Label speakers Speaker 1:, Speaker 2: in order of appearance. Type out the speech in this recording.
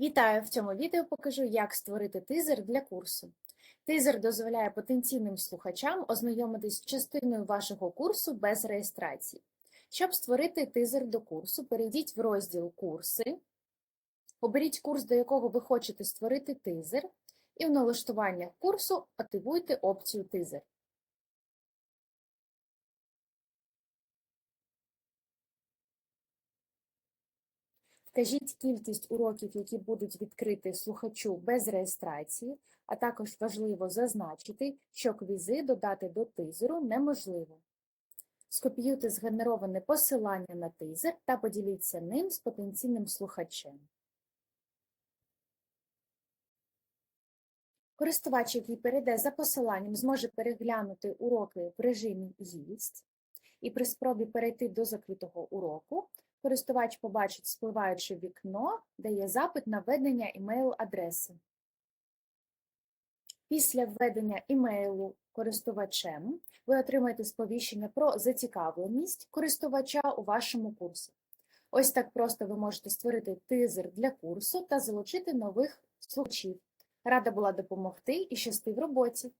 Speaker 1: Вітаю! В цьому відео покажу, як створити тизер для курсу. Тизер дозволяє потенційним слухачам ознайомитись з частиною вашого курсу без реєстрації. Щоб створити тизер до курсу, перейдіть в розділ Курси, оберіть курс, до якого ви хочете створити тизер, і в налаштуваннях курсу активуйте опцію Тизер. Вкажіть кількість уроків, які будуть відкриті слухачу без реєстрації, а також важливо зазначити, що квізи додати до тизеру неможливо. Скопіюйте згенероване посилання на тизер та поділіться ним з потенційним слухачем. Користувач, який перейде за посиланням, зможе переглянути уроки в режимі «Гість», і при спробі перейти до закритого уроку користувач побачить спливаюче вікно, де є запит на введення імейл-адреси. Після введення імейлу користувачем ви отримаєте сповіщення про зацікавленість користувача у вашому курсі. Ось так просто ви можете створити тизер для курсу та залучити нових слухачів. Рада була допомогти і щасти в роботі!